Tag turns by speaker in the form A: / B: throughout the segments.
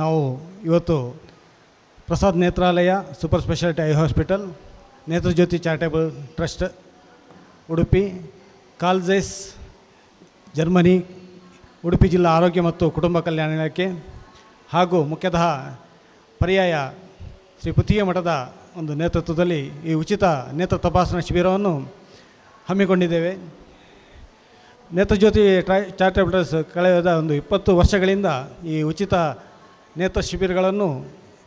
A: ನಾವು ಇವತ್ತು Prasad Netralaya super speciality eye hospital Netrajyothi charitable trust, Udupi, Carl Zeiss, Germany, Udupi ಜಿಲ್ಲಾ ಆರೋಗ್ಯ ಮತ್ತು ಕುಟುಂಬ ಕಲ್ಯಾಣ ಇಲಾಖೆ ಹಾಗೂ ಮುಖ್ಯತಃ ಪರ್ಯಾಯ ಶ್ರೀ ಪುತ್ತಿಗೆ ಮಠದ ಒಂದು ನೇತೃತ್ವದಲ್ಲಿ ಈ ಉಚಿತ ನೇತ್ರ ತಪಾಸಣಾ ಶಿಬಿರವನ್ನು ಹಮ್ಮಿಕೊಂಡಿದ್ದೇವೆ. ನೇತ್ರಜ್ಯೋತಿ ಟ್ರೈ ಚಾರಿಟೇಬಲ್ ಟ್ರಸ್ಟ್ ಕಳೆದ ಒಂದು ಇಪ್ಪತ್ತು ವರ್ಷಗಳಿಂದ ಈ ಉಚಿತ ನೇತ್ರ ಶಿಬಿರಗಳನ್ನು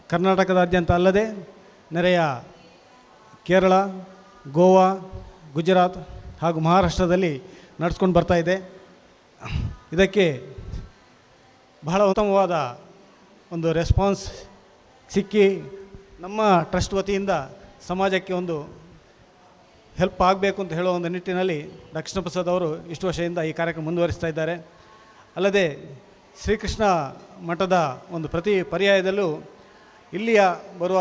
A: ಕರ್ನಾಟಕದಾದ್ಯಂತ ಅಲ್ಲದೆ ನೆರೆಯ ಕೇರಳ, ಗೋವಾ, ಗುಜರಾತ್ ಹಾಗೂ ಮಹಾರಾಷ್ಟ್ರದಲ್ಲಿ ನಡೆಸ್ಕೊಂಡು ಇದೆ. ಇದಕ್ಕೆ ಬಹಳ ಉತ್ತಮವಾದ ಒಂದು ರೆಸ್ಪಾನ್ಸ್ ಸಿಕ್ಕಿ ನಮ್ಮ ಟ್ರಸ್ಟ್ ವತಿಯಿಂದ ಸಮಾಜಕ್ಕೆ ಒಂದು ಹೆಲ್ಪ್ ಆಗಬೇಕು ಅಂತ ಹೇಳೋ ಒಂದು ನಿಟ್ಟಿನಲ್ಲಿ ದಕ್ಷಿಣ ಪ್ರಸಾದ್ ಅವರು ಇಷ್ಟು ವರ್ಷದಿಂದ ಈ ಕಾರ್ಯಕ್ರಮ ಮುಂದುವರಿಸ್ತಾ ಇದ್ದಾರೆ. ಅಲ್ಲದೆ ಶ್ರೀಕೃಷ್ಣ ಮಠದ ಒಂದು ಪ್ರತಿ ಪರ್ಯಾಯದಲ್ಲೂ ಇಲ್ಲಿಯ ಬರುವ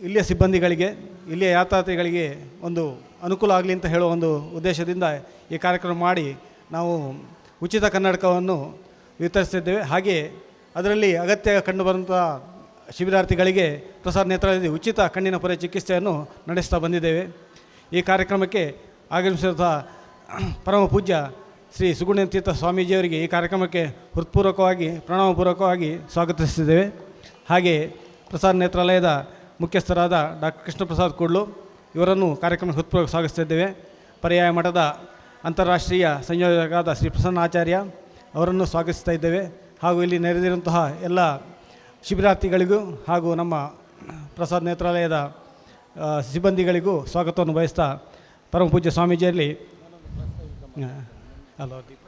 A: ಇಲ್ಲಿಯ ಸಿಬ್ಬಂದಿಗಳಿಗೆ, ಇಲ್ಲಿಯ ಯಾತ್ರಾರ್ಥಿಗಳಿಗೆ ಒಂದು ಅನುಕೂಲ ಆಗಲಿ ಅಂತ ಹೇಳೋ ಒಂದು ಉದ್ದೇಶದಿಂದ ಈ ಕಾರ್ಯಕ್ರಮ ಮಾಡಿ ನಾವು ಉಚಿತ ಕನ್ನಡಕವನ್ನು ವಿತರಿಸ್ತಿದ್ದೇವೆ. ಹಾಗೆ ಅದರಲ್ಲಿ ಅಗತ್ಯ ಕಂಡುಬರುವಂಥ ಶಿಬಿರಾರ್ಥಿಗಳಿಗೆ ಪ್ರಸಾದ್ ನೇತ್ರದಲ್ಲಿ ಉಚಿತ ಕಣ್ಣಿನ ಪೊರೆ ಚಿಕಿತ್ಸೆಯನ್ನು ನಡೆಸ್ತಾ ಬಂದಿದ್ದೇವೆ. ಈ ಕಾರ್ಯಕ್ರಮಕ್ಕೆ ಆಗಮಿಸಿದ ಪರಮ ಪೂಜ್ಯ ಶ್ರೀ ಸುಗುಣ ತೀರ್ಥ ಸ್ವಾಮೀಜಿಯವರಿಗೆ ಈ ಕಾರ್ಯಕ್ರಮಕ್ಕೆ ಹೃತ್ಪೂರ್ವಕವಾಗಿ ಪ್ರಣಾಮಪೂರ್ವಕವಾಗಿ ಸ್ವಾಗತಿಸಿದ್ದೇವೆ ಹಾಗೆ ಪ್ರಸಾದ್ ನೇತ್ರಾಲಯದ ಮುಖ್ಯಸ್ಥರಾದ ಡಾಕ್ಟರ್ ಕೃಷ್ಣ ಪ್ರಸಾದ್ ಕೂಡ್ಲು ಇವರನ್ನು ಕಾರ್ಯಕ್ರಮಕ್ಕೆ ಹೃತ್ಪೂರ್ವಕ ಸ್ವಾಗತಿಸಿದ್ದೇವೆ ಪರ್ಯಾಯ ಮಠದ ಅಂತಾರಾಷ್ಟ್ರೀಯ ಸಂಯೋಜಕರಾದ ಶ್ರೀ ಪ್ರಸನ್ನ ಆಚಾರ್ಯ ಅವರನ್ನು ಸ್ವಾಗತಿಸ್ತಾ ಇದ್ದೇವೆ. ಹಾಗೂ ಇಲ್ಲಿ ನೆರೆದಿರುವಂತಹ ಎಲ್ಲ ಶಿಬಿರಾರ್ಥಿಗಳಿಗೂ ಹಾಗೂ ನಮ್ಮ ಪ್ರಸಾದ್ ನೇತ್ರಾಲಯದ ಸಿಬ್ಬಂದಿಗಳಿಗೂ ಸ್ವಾಗತವನ್ನು ಬಯಸ್ತಾ ಪರಮಪೂಜ್ಯ ಸ್ವಾಮೀಜಿಯಲ್ಲಿ ದೀಪ-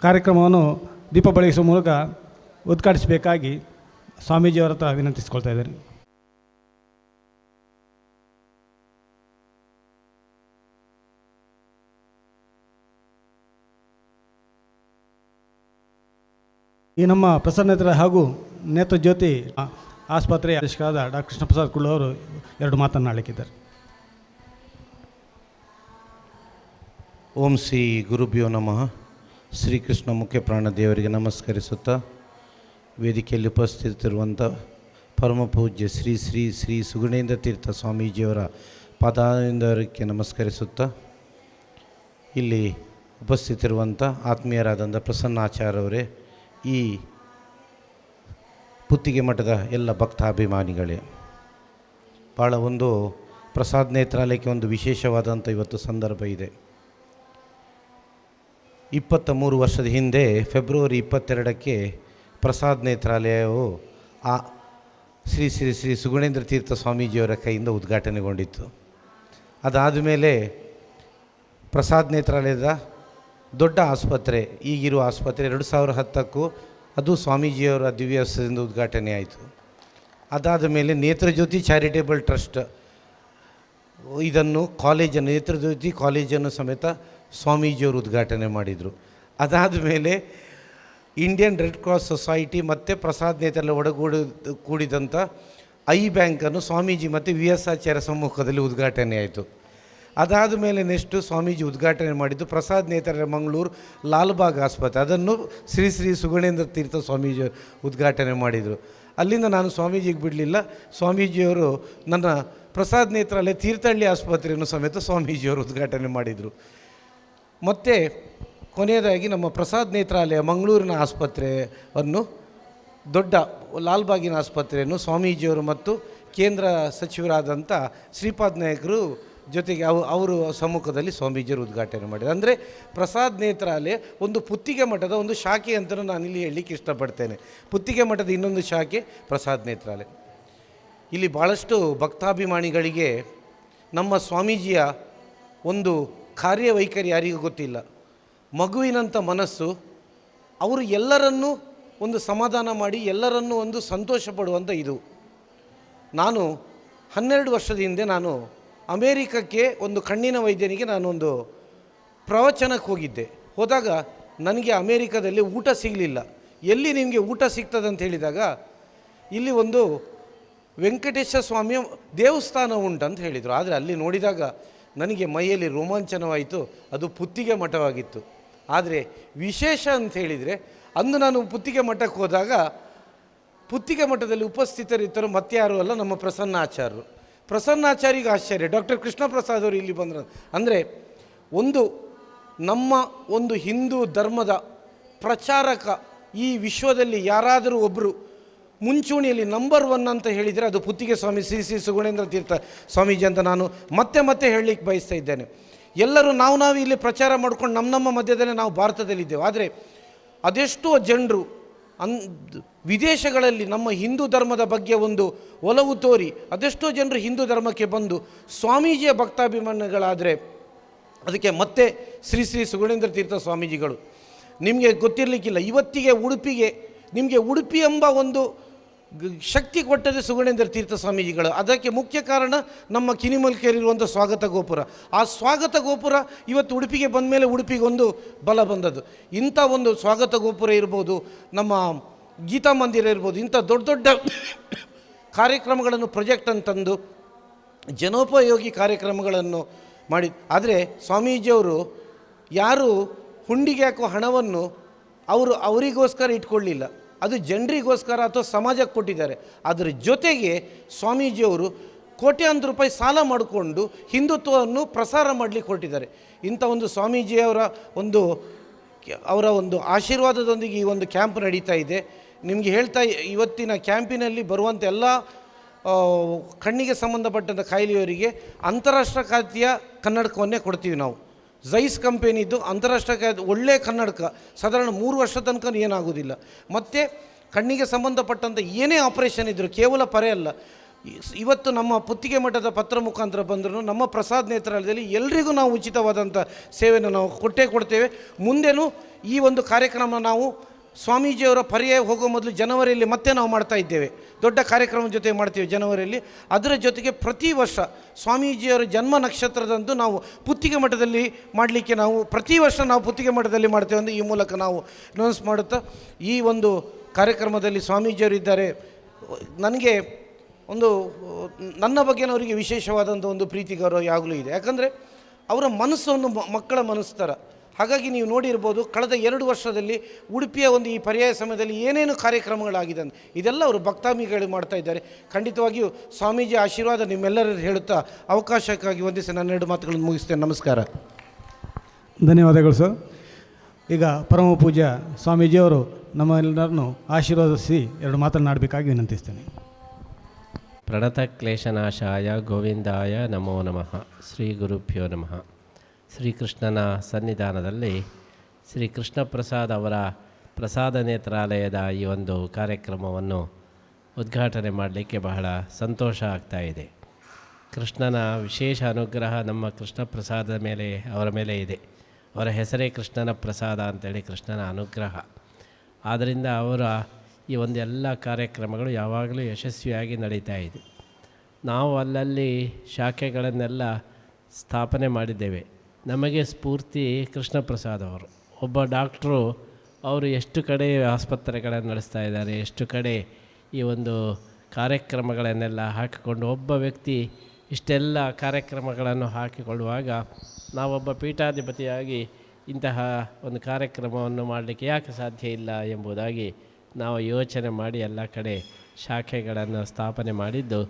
A: ಕಾರ್ಯಕ್ರಮವನ್ನು ದೀಪ ಬೆಳಗಿಸುವ ಮೂಲಕ ಉದ್ಘಾಟಿಸಬೇಕಾಗಿ ಸ್ವಾಮೀಜಿಯವರ ಹತ್ರ ವಿನಂತಿಸ್ಕೊಳ್ತಾ ಇದ್ದೇನೆ. ಈ ನಮ್ಮ ಪ್ರಸನ್ನತರ ಹಾಗೂ ನೇತ್ರಜ್ಯೋತಿ ಜ್ಯೋತಿ ಆಸ್ಪತ್ರೆಯ ಅಧೀಕ್ಷಕರಾದ ಡಾಕ್ಟರ್ ಕೃಷ್ಣಪ್ರಸಾದ್ ಕುಳ್ಳು ಅವರು ಎರಡು ಮಾತನ್ನಾಡಲಿಕ್ಕಿದ್ದಾರೆ.
B: ಓಂ ಶ್ರೀ ಗುರುಭ್ಯೋ ನಮಃ. ಶ್ರೀಕೃಷ್ಣ ಮುಖ್ಯ ಪ್ರಾಣ ದೇವರಿಗೆ ನಮಸ್ಕರಿಸುತ್ತಾ ವೇದಿಕೆಯಲ್ಲಿ ಉಪಸ್ಥಿತಿರುವಂಥ ಪರಮ ಪೂಜ್ಯ ಶ್ರೀ ಶ್ರೀ ಶ್ರೀ ಸುಗುಣೇಂದ್ರ ತೀರ್ಥ ಸ್ವಾಮೀಜಿಯವರ ಪದಾರಿಂದಕ್ಕೆ ನಮಸ್ಕರಿಸುತ್ತಾ ಇಲ್ಲಿ ಉಪಸ್ಥಿತಿರುವಂಥ ಆತ್ಮೀಯರಾದಂಥ ಪ್ರಸನ್ನಾಚಾರ್ಯವರೇ, ಈ ಪುತ್ತಿಗೆ ಮಠದ ಎಲ್ಲ ಭಕ್ತಾಭಿಮಾನಿಗಳೇ ಭಾಳ ಒಂದು ಪ್ರಸಾದ್ ನೇತ್ರಾಲಯಕ್ಕೆ ಒಂದು ವಿಶೇಷವಾದಂಥ ಇವತ್ತು ಸಂದರ್ಭ ಇದೆ. ಇಪ್ಪತ್ತ ಮೂರು ವರ್ಷದ ಹಿಂದೆ ಫೆಬ್ರವರಿ ಇಪ್ಪತ್ತೆರಡಕ್ಕೆ ಪ್ರಸಾದ್ ನೇತ್ರಾಲಯವು ಆ ಶ್ರೀ ಶ್ರೀ ಶ್ರೀ ಸುಗುಣೇಂದ್ರ ತೀರ್ಥ ಸ್ವಾಮೀಜಿಯವರ ಕೈಯಿಂದ ಉದ್ಘಾಟನೆಗೊಂಡಿತ್ತು. ಅದಾದ ಮೇಲೆ ಪ್ರಸಾದ್ ನೇತ್ರಾಲಯದ ದೊಡ್ಡ ಆಸ್ಪತ್ರೆ ಈಗಿರುವ ಆಸ್ಪತ್ರೆ ಎರಡು ಸಾವಿರ ಹತ್ತಕ್ಕೂ ಅದು ಸ್ವಾಮೀಜಿಯವರ ದಿವ್ಯಾಸದಿಂದ ಉದ್ಘಾಟನೆ ಆಯಿತು. ಅದಾದ ಮೇಲೆ ನೇತ್ರಜ್ಯೋತಿ ಚಾರಿಟೇಬಲ್ ಟ್ರಸ್ಟ್ ಇದನ್ನು ಕಾಲೇಜನ್ನು, ನೇತ್ರಜ್ಯೋತಿ ಕಾಲೇಜನ್ನು ಸಮೇತ ಸ್ವಾಮೀಜಿಯವರು ಉದ್ಘಾಟನೆ ಮಾಡಿದರು. ಅದಾದ ಮೇಲೆ ಇಂಡಿಯನ್ ರೆಡ್ ಕ್ರಾಸ್ ಸೊಸೈಟಿ ಮತ್ತು ಪ್ರಸಾದ್ ನೇತಲ್ಲ ಒಡಗೂಡಿ ಕೂಡಿದಂಥ ಐ ಬ್ಯಾಂಕನ್ನು ಸ್ವಾಮೀಜಿ ಮತ್ತು ವಿ ಎಸ್ ಆಚಾರ್ಯ ಸಮ್ಮುಖದಲ್ಲಿ ಉದ್ಘಾಟನೆ ಆಯಿತು. ಅದಾದ ಮೇಲೆ ನೆಕ್ಸ್ಟು ಸ್ವಾಮೀಜಿ ಉದ್ಘಾಟನೆ ಮಾಡಿದ್ದು ಪ್ರಸಾದ್ ನೇತರ ಮಂಗಳೂರು ಲಾಲ್ಬಾಗ್ ಆಸ್ಪತ್ರೆ. ಅದನ್ನು ಶ್ರೀ ಶ್ರೀ ಸುಗಣೇಂದ್ರ ತೀರ್ಥ ಸ್ವಾಮೀಜಿ ಉದ್ಘಾಟನೆ ಮಾಡಿದರು. ಅಲ್ಲಿಂದ ನಾನು ಸ್ವಾಮೀಜಿಗೆ ಬಿಡಲಿಲ್ಲ. ಸ್ವಾಮೀಜಿಯವರು ನನ್ನ ಪ್ರಸಾದ್ ನೇತ್ರಾಲಯ ತೀರ್ಥಹಳ್ಳಿ ಆಸ್ಪತ್ರೆಯನ್ನು ಸಮೇತ ಸ್ವಾಮೀಜಿಯವರು ಉದ್ಘಾಟನೆ ಮಾಡಿದರು. ಮತ್ತು ಕೊನೆಯದಾಗಿ ನಮ್ಮ ಪ್ರಸಾದ್ ನೇತ್ರಾಲಯ, ಮಂಗಳೂರಿನ ಆಸ್ಪತ್ರೆಯನ್ನು ದೊಡ್ಡ ಲಾಲ್ಬಾಗಿನ ಆಸ್ಪತ್ರೆಯನ್ನು ಸ್ವಾಮೀಜಿಯವರು ಮತ್ತು ಕೇಂದ್ರ ಸಚಿವರಾದಂಥ ಶ್ರೀಪಾದ್ ನಾಯಕರು ಜೊತೆಗೆ ಅವು ಅವರು ಸಮ್ಮುಖದಲ್ಲಿ ಸ್ವಾಮೀಜಿಯವರು ಉದ್ಘಾಟನೆ ಮಾಡಿದರು ಅಂದರೆ ಪ್ರಸಾದ್ ನೇತ್ರಾಲಯ ಒಂದು ಪುತ್ತಿಗೆ ಮಠದ ಒಂದು ಶಾಖೆ ಅಂತಲೂ ನಾನು ಇಲ್ಲಿ ಹೇಳಲಿಕ್ಕೆ ಇಷ್ಟಪಡ್ತೇನೆ. ಪುತ್ತಿಗೆ ಮಠದ ಇನ್ನೊಂದು ಶಾಖೆ ಪ್ರಸಾದ್ ನೇತ್ರಾಲಯ. ಇಲ್ಲಿ ಭಾಳಷ್ಟು ಭಕ್ತಾಭಿಮಾನಿಗಳಿಗೆ ನಮ್ಮ ಸ್ವಾಮೀಜಿಯ ಒಂದು ಕಾರ್ಯವೈಖರಿ ಯಾರಿಗೂ ಗೊತ್ತಿಲ್ಲ. ಮಗುವಿನಂಥ ಮನಸ್ಸು, ಅವರು ಎಲ್ಲರನ್ನೂ ಒಂದು ಸಮಾಧಾನ ಮಾಡಿ, ಎಲ್ಲರನ್ನೂ ಒಂದು ಸಂತೋಷ ಪಡುವಂಥ ಇದು. ನಾನು ಹನ್ನೆರಡು ವರ್ಷದ ಹಿಂದೆ ನಾನು ಅಮೇರಿಕಕ್ಕೆ ಒಂದು ಕಣ್ಣಿನ ವೈದ್ಯನಿಗೆ ನಾನೊಂದು ಪ್ರವಚನಕ್ಕೆ ಹೋಗಿದ್ದೆ. ಹೋದಾಗ ನನಗೆ ಅಮೇರಿಕದಲ್ಲಿ ಊಟ ಸಿಗಲಿಲ್ಲ. ಎಲ್ಲಿ ನಿಮಗೆ ಊಟ ಸಿಗ್ತದೆ ಅಂತ ಹೇಳಿದಾಗ, ಇಲ್ಲಿ ಒಂದು ವೆಂಕಟೇಶ ಸ್ವಾಮಿಯ ದೇವಸ್ಥಾನ ಉಂಟಂತ ಹೇಳಿದರು. ಆದರೆ ಅಲ್ಲಿ ನೋಡಿದಾಗ ನನಗೆ ಮೈಯಲ್ಲಿ ರೋಮಾಂಚನವಾಯಿತು, ಅದು ಪುತ್ತಿಗೆ ಮಠವಾಗಿತ್ತು. ಆದರೆ ವಿಶೇಷ ಅಂತ ಹೇಳಿದರೆ, ಅಂದು ನಾನು ಪುತ್ತಿಗೆ ಮಠಕ್ಕೆ ಹೋದಾಗ, ಪುತ್ತಿಗೆ ಮಠದಲ್ಲಿ ಉಪಸ್ಥಿತರಿದ್ದರು ಮತ್ಯಾರು ಅಲ್ಲ, ನಮ್ಮ ಪ್ರಸನ್ನಾಚಾರ್ಯರು ಪ್ರಸನ್ನಾಚಾರ್ಯಗೆ ಆಶ್ಚರ್ಯ, ಡಾಕ್ಟರ್ ಕೃಷ್ಣ ಪ್ರಸಾದ್ ಅವರು ಇಲ್ಲಿ ಬಂದರು, ಅಂದರೆ ಒಂದು ನಮ್ಮ ಒಂದು ಹಿಂದೂ ಧರ್ಮದ ಪ್ರಚಾರಕ ಈ ವಿಶ್ವದಲ್ಲಿ ಯಾರಾದರೂ ಒಬ್ಬರು ಮುಂಚೂಣಿಯಲ್ಲಿ ನಂಬರ್ ಒನ್ ಅಂತ ಹೇಳಿದರೆ ಅದು ಪುತ್ತಿಗೆ ಸ್ವಾಮಿ ಶ್ರೀ ಶ್ರೀ ಸುಗುಣೇಂದ್ರ ತೀರ್ಥ ಸ್ವಾಮೀಜಿ ಅಂತ ನಾನು ಮತ್ತೆ ಮತ್ತೆ ಹೇಳಲಿಕ್ಕೆ ಬಯಸ್ತಾ ಇದ್ದೇನೆ. ಎಲ್ಲರೂ ನಾವು ನಾವು ಇಲ್ಲಿ ಪ್ರಚಾರ ಮಾಡ್ಕೊಂಡು ನಮ್ಮ ನಮ್ಮ ಮಧ್ಯದಲ್ಲೇ ನಾವು ಭಾರತದಲ್ಲಿದ್ದೇವೆ ಆದರೆ ಅದೆಷ್ಟೋ ಜನರು ಅನ್ ವಿದೇಶಗಳಲ್ಲಿ ನಮ್ಮ ಹಿಂದೂ ಧರ್ಮದ ಬಗ್ಗೆ ಒಂದು ಒಲವು ತೋರಿ ಅದೆಷ್ಟೋ ಜನರು ಹಿಂದೂ ಧರ್ಮಕ್ಕೆ ಬಂದು ಸ್ವಾಮೀಜಿಯ ಭಕ್ತಾಭಿಮಾನಿಗಳಾದರೆ ಅದಕ್ಕೆ ಮತ್ತೆ ಶ್ರೀ ಶ್ರೀ ಸುಗುಣೇಂದ್ರ ತೀರ್ಥ ಸ್ವಾಮೀಜಿಗಳು. ನಿಮಗೆ ಗೊತ್ತಿರಲಿಕ್ಕಿಲ್ಲ, ಇವತ್ತಿಗೆ ಉಡುಪಿಗೆ ನಿಮಗೆ ಉಡುಪಿ ಎಂಬ ಒಂದು ಶಕ್ತಿ ಕೊಟ್ಟದೆ ಸುಗುಣೇಂದ್ರ ತೀರ್ಥ ಸ್ವಾಮೀಜಿಗಳು. ಅದಕ್ಕೆ ಮುಖ್ಯ ಕಾರಣ ನಮ್ಮ ಕಿನಿಮಲ್ಕೆಯಲ್ಲಿರುವಂಥ ಸ್ವಾಗತ ಗೋಪುರ. ಆ ಸ್ವಾಗತ ಗೋಪುರ ಇವತ್ತು ಉಡುಪಿಗೆ ಬಂದ ಮೇಲೆ ಉಡುಪಿಗೆ ಒಂದು ಬಲ ಬಂದದ್ದು. ಇಂಥ ಒಂದು ಸ್ವಾಗತ ಗೋಪುರ ಇರ್ಬೋದು, ನಮ್ಮ ಗೀತಾ ಮಂದಿರ ಇರ್ಬೋದು, ಇಂಥ ದೊಡ್ಡ ದೊಡ್ಡ ಕಾರ್ಯಕ್ರಮಗಳನ್ನು ಪ್ರೊಜೆಕ್ಟ್ ಅಂತಂದು ಜನೋಪಯೋಗಿ ಕಾರ್ಯಕ್ರಮಗಳನ್ನು ಮಾಡಿ. ಆದರೆ ಸ್ವಾಮೀಜಿಯವರು ಯಾರು ಹುಂಡಿಗೆ ಹಾಕೋ ಹಣವನ್ನು ಅವರು ಅವರಿಗೋಸ್ಕರ ಇಟ್ಕೊಳ್ಳಿಲ್ಲ. ಅದು ಜನರಿಗೋಸ್ಕರ ಅಥವಾ ಸಮಾಜಕ್ಕೆ ಕೊಟ್ಟಿದ್ದಾರೆ. ಅದರ ಜೊತೆಗೆ ಸ್ವಾಮೀಜಿಯವರು ಕೋಟ್ಯಾಂತರ ರೂಪಾಯಿ ಸಾಲ ಮಾಡಿಕೊಂಡು ಹಿಂದುತ್ವವನ್ನು ಪ್ರಸಾರ ಮಾಡಲಿಕ್ಕೆ ಹೊರಟಿದ್ದಾರೆ. ಇಂಥ ಒಂದು ಸ್ವಾಮೀಜಿಯವರ ಒಂದು ಅವರ ಒಂದು ಆಶೀರ್ವಾದದೊಂದಿಗೆ ಈ ಒಂದು ಕ್ಯಾಂಪ್ ನಡೀತಾ ಇದೆ. ನಿಮಗೆ ಹೇಳ್ತಾ ಇವತ್ತಿನ ಕ್ಯಾಂಪಿನಲ್ಲಿ ಬರುವಂಥ ಎಲ್ಲ ಕಣ್ಣಿಗೆ ಸಂಬಂಧಪಟ್ಟಂಥ ಕಾಯಿಲೆಯವರಿಗೆ ಅಂತಾರಾಷ್ಟ್ರ ಖಾತೆಯ ಕನ್ನಡಕವನ್ನೇ ಕೊಡ್ತೀವಿ ನಾವು. ಝೈಸ್ ಕಂಪೆನಿದು ಅಂತಾರಾಷ್ಟ್ರೀಯ ಒಳ್ಳೆಯ ಕನ್ನಡಕ, ಸಾಧಾರಣ ಮೂರು ವರ್ಷ ತನಕ ಏನಾಗೋದಿಲ್ಲ ಮತ್ತು ಕಣ್ಣಿಗೆ ಸಂಬಂಧಪಟ್ಟಂಥ ಏನೇ ಆಪರೇಷನ್ ಇದ್ದರೂ ಕೇವಲ ಪರೆ ಅಲ್ಲ, ಇವತ್ತು ನಮ್ಮ ಪುತ್ತಿಗೆ ಮಠದ ಪತ್ರ ಮುಖಾಂತರ ಬಂದರೂ ನಮ್ಮ ಪ್ರಸಾದ್ ನೇತ್ರಾಲಯದಲ್ಲಿ ಎಲ್ರಿಗೂ ನಾವು ಉಚಿತವಾದಂಥ ಸೇವೆಯನ್ನು ನಾವು ಕೊಟ್ಟೇ ಕೊಡ್ತೇವೆ. ಮುಂದೆನೂ ಈ ಒಂದು ಕಾರ್ಯಕ್ರಮ ನಾವು ಸ್ವಾಮೀಜಿಯವರ ಪರ್ಯಾಯ ಹೋಗೋ ಮೊದಲು ಜನವರಿಯಲ್ಲಿ ಮತ್ತೆ ನಾವು ಮಾಡ್ತಾ ಇದ್ದೇವೆ. ದೊಡ್ಡ ಕಾರ್ಯಕ್ರಮದ ಜೊತೆ ಮಾಡ್ತೀವಿ ಜನವರಿಯಲ್ಲಿ. ಅದರ ಜೊತೆಗೆ ಪ್ರತಿ ವರ್ಷ ಸ್ವಾಮೀಜಿಯವರ ಜನ್ಮ ನಕ್ಷತ್ರದಂದು ನಾವು ಪುತ್ತಿಗೆ ಮಠದಲ್ಲಿ ಮಾಡಲಿಕ್ಕೆ ನಾವು ಪ್ರತಿ ವರ್ಷ ನಾವು ಪುತ್ತಿಗೆ ಮಠದಲ್ಲಿ ಮಾಡ್ತೇವೆ ಎಂದು ಈ ಮೂಲಕ ನಾವು ಅನೌನ್ಸ್ ಮಾಡುತ್ತಾ, ಈ ಒಂದು ಕಾರ್ಯಕ್ರಮದಲ್ಲಿ ಸ್ವಾಮೀಜಿಯವರು ಇದ್ದಾರೆ. ನನಗೆ ಒಂದು, ನನ್ನ ಬಗ್ಗೆ ಅವರಿಗೆ ವಿಶೇಷವಾದಂಥ ಒಂದು ಪ್ರೀತಿ ಗೌರವ ಯಾವಾಗಲೂ ಇದೆ. ಯಾಕಂದರೆ ಅವರ ಮನಸ್ಸು ಒಂದು ಮಕ್ಕಳ ಮನಸ್ಸು ಥರ. ಹಾಗಾಗಿ ನೀವು ನೋಡಿರ್ಬೋದು ಕಳೆದ ಎರಡು ವರ್ಷದಲ್ಲಿ ಉಡುಪಿಯ ಒಂದು ಈ ಪರ್ಯಾಯ ಸಮಯದಲ್ಲಿ ಏನೇನು ಕಾರ್ಯಕ್ರಮಗಳಾಗಿದೆ ಅಂತ. ಇದೆಲ್ಲ ಅವರು ಭಕ್ತಾಮಿಗಳು ಮಾಡ್ತಾ ಇದ್ದಾರೆ. ಖಂಡಿತವಾಗಿಯೂ ಸ್ವಾಮೀಜಿ ಆಶೀರ್ವಾದ ನಿಮ್ಮೆಲ್ಲರೂ ಹೇಳುತ್ತಾ ಅವಕಾಶಕ್ಕಾಗಿ ವಂದಿಸಿ ನನ್ನ ಎರಡು ಮಾತುಗಳನ್ನು ಮುಗಿಸ್ತೇನೆ. ನಮಸ್ಕಾರ.
A: ಧನ್ಯವಾದಗಳು ಸರ್. ಈಗ ಪರಮ ಪೂಜ ಸ್ವಾಮೀಜಿಯವರು ನಮ್ಮೆಲ್ಲರನ್ನು ಆಶೀರ್ವದಿಸಿ ಎರಡು ಮಾತನಾಡಬೇಕಾಗಿ ವಿನಂತಿಸ್ತೇನೆ.
C: ಪ್ರಣತ ಕ್ಲೇಶನಾಶಾಯ ಗೋವಿಂದಾಯ ನಮೋ ನಮಃ. ಶ್ರೀ ಗುರುಭ್ಯೋ ನಮಃ. ಶ್ರೀಕೃಷ್ಣನ ಸನ್ನಿಧಾನದಲ್ಲಿ ಶ್ರೀ ಕೃಷ್ಣ ಪ್ರಸಾದ್ ಅವರ ಪ್ರಸಾದ ನೇತ್ರಾಲಯದ ಈ ಒಂದು ಕಾರ್ಯಕ್ರಮವನ್ನು ಉದ್ಘಾಟನೆ ಮಾಡಲಿಕ್ಕೆ ಬಹಳ ಸಂತೋಷ ಆಗ್ತಾ ಇದೆ. ಕೃಷ್ಣನ ವಿಶೇಷ ಅನುಗ್ರಹ ನಮ್ಮ ಕೃಷ್ಣ ಪ್ರಸಾದದ ಮೇಲೆ, ಅವರ ಮೇಲೆ ಇದೆ. ಅವರ ಹೆಸರೇ ಕೃಷ್ಣನ ಪ್ರಸಾದ ಅಂತೇಳಿ ಕೃಷ್ಣನ ಅನುಗ್ರಹ. ಆದ್ದರಿಂದ ಅವರ ಈ ಒಂದು ಎಲ್ಲ ಕಾರ್ಯಕ್ರಮಗಳು ಯಾವಾಗಲೂ ಯಶಸ್ವಿಯಾಗಿ ನಡೀತಾ ಇದೆ. ನಾವು ಅಲ್ಲಲ್ಲಿ ಶಾಖೆಗಳನ್ನೆಲ್ಲ ಸ್ಥಾಪನೆ ಮಾಡಿದ್ದೇವೆ. ನಮಗೆ ಸ್ಫೂರ್ತಿ ಕೃಷ್ಣ ಪ್ರಸಾದ್ ಅವರು. ಒಬ್ಬ ಡಾಕ್ಟ್ರು ಅವರು ಎಷ್ಟು ಕಡೆ ಆಸ್ಪತ್ರೆಗಳನ್ನು ನಡೆಸ್ತಾ ಇದ್ದಾರೆ, ಎಷ್ಟು ಕಡೆ ಈ ಒಂದು ಕಾರ್ಯಕ್ರಮಗಳನ್ನೆಲ್ಲ ಹಾಕಿಕೊಂಡು ಒಬ್ಬ ವ್ಯಕ್ತಿ ಇಷ್ಟೆಲ್ಲ ಕಾರ್ಯಕ್ರಮಗಳನ್ನು ಹಾಕಿಕೊಳ್ಳುವಾಗ ನಾವೊಬ್ಬ ಪೀಠಾಧಿಪತಿಯಾಗಿ ಇಂತಹ ಒಂದು ಕಾರ್ಯಕ್ರಮವನ್ನು ಮಾಡಲಿಕ್ಕೆ ಯಾಕೆ ಸಾಧ್ಯ ಇಲ್ಲ ಎಂಬುದಾಗಿ ನಾವು ಯೋಚನೆ ಮಾಡಿ ಎಲ್ಲ ಕಡೆ ಶಾಖೆಗಳನ್ನು ಸ್ಥಾಪನೆ ಮಾಡಿದ್ದು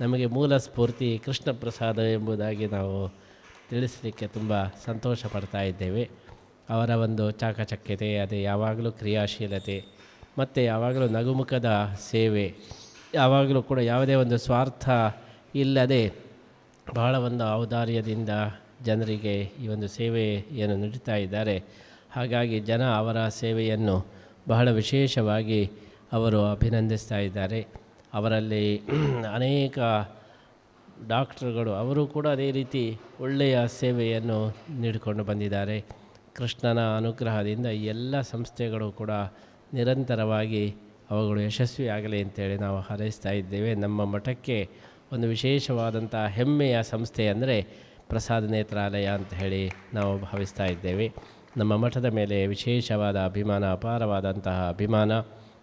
C: ನಮಗೆ ಮೂಲ ಸ್ಫೂರ್ತಿ ಕೃಷ್ಣ ಪ್ರಸಾದ ಎಂಬುದಾಗಿ ನಾವು ತಿಳಿಸಲಿಕ್ಕೆ ತುಂಬ ಸಂತೋಷ ಪಡ್ತಾ ಇದ್ದೇವೆ. ಅವರ ಒಂದು ಚಾಕಚಕ್ಯತೆ, ಅದೇ ಯಾವಾಗಲೂ ಕ್ರಿಯಾಶೀಲತೆ, ಮತ್ತು ಯಾವಾಗಲೂ ನಗುಮುಖದ ಸೇವೆ, ಯಾವಾಗಲೂ ಕೂಡ ಯಾವುದೇ ಒಂದು ಸ್ವಾರ್ಥ ಇಲ್ಲದೆ ಬಹಳ ಒಂದು ಔದಾರ್ಯದಿಂದ ಜನರಿಗೆ ಈ ಒಂದು ಸೇವೆಯನ್ನು ನೀಡುತ್ತಾ ಇದ್ದಾರೆ. ಹಾಗಾಗಿ ಜನ ಅವರ ಸೇವೆಯನ್ನು ಬಹಳ ವಿಶೇಷವಾಗಿ ಅವರು ಅಭಿನಂದಿಸ್ತಾ ಇದ್ದಾರೆ. ಅವರಲ್ಲಿ ಅನೇಕ ಡಾಕ್ಟ್ರುಗಳು ಅವರು ಕೂಡ ಅದೇ ರೀತಿ ಒಳ್ಳೆಯ ಸೇವೆಯನ್ನು ನೀಡಿಕೊಂಡು ಬಂದಿದ್ದಾರೆ. ಕೃಷ್ಣನ ಅನುಗ್ರಹದಿಂದ ಎಲ್ಲ ಸಂಸ್ಥೆಗಳು ಕೂಡ ನಿರಂತರವಾಗಿ ಅವುಗಳು ಯಶಸ್ವಿಯಾಗಲಿ ಅಂತೇಳಿ ನಾವು ಹಾರೈಸ್ತಾ ಇದ್ದೇವೆ. ನಮ್ಮ ಮಠಕ್ಕೆ ಒಂದು ವಿಶೇಷವಾದಂಥ ಹೆಮ್ಮೆಯ ಸಂಸ್ಥೆ ಅಂದರೆ ಪ್ರಸಾದ ನೇತ್ರಾಲಯ ಅಂತ ಹೇಳಿ ನಾವು ಭಾವಿಸ್ತಾ ಇದ್ದೇವೆ. ನಮ್ಮ ಮಠದ ಮೇಲೆ ವಿಶೇಷವಾದ ಅಭಿಮಾನ, ಅಪಾರವಾದಂತಹ ಅಭಿಮಾನ,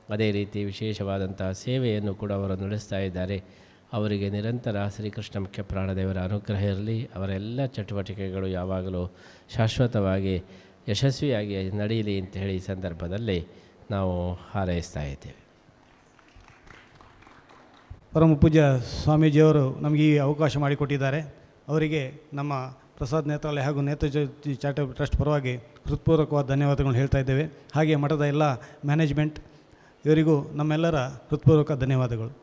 C: ಅದೇ ರೀತಿ ವಿಶೇಷವಾದಂತಹ ಸೇವೆಯನ್ನು ಕೂಡ ಅವರು ನಡೆಸ್ತಾ ಇದ್ದಾರೆ. ಅವರಿಗೆ ನಿರಂತರ ಶ್ರೀಕೃಷ್ಣ ಮುಖ್ಯ ಪ್ರಾಣದೇವರ ಅನುಗ್ರಹ ಇರಲಿ. ಅವರೆಲ್ಲ ಚಟುವಟಿಕೆಗಳು ಯಾವಾಗಲೂ ಶಾಶ್ವತವಾಗಿ ಯಶಸ್ವಿಯಾಗಿ ನಡೆಯಲಿ ಅಂತ ಹೇಳಿ ಈ ಸಂದರ್ಭದಲ್ಲಿ ನಾವು ಹಾರೈಸ್ತಾ ಇದ್ದೇವೆ.
A: ಪರಮ ಪೂಜ್ಯ ಸ್ವಾಮೀಜಿಯವರು ನಮಗೆ ಈ ಅವಕಾಶ ಮಾಡಿಕೊಟ್ಟಿದ್ದಾರೆ. ಅವರಿಗೆ ನಮ್ಮ ಪ್ರಸಾದ್ ನೇತ್ರಾಲಯ ಹಾಗೂ ನೇತ್ರಜ್ಯೋತಿ ಚಾರಿಟಬಲ್ ಟ್ರಸ್ಟ್ ಪರವಾಗಿ ಹೃತ್ಪೂರ್ವಕವಾದ ಧನ್ಯವಾದಗಳನ್ನು ಹೇಳ್ತಾ ಇದ್ದೇವೆ. ಹಾಗೆ ಮಠದ ಎಲ್ಲ ಮ್ಯಾನೇಜ್ಮೆಂಟ್ ಇವರಿಗೂ ನಮ್ಮೆಲ್ಲರ ಹೃತ್ಪೂರ್ವಕ ಧನ್ಯವಾದಗಳು.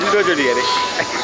D: 완도 조리가래.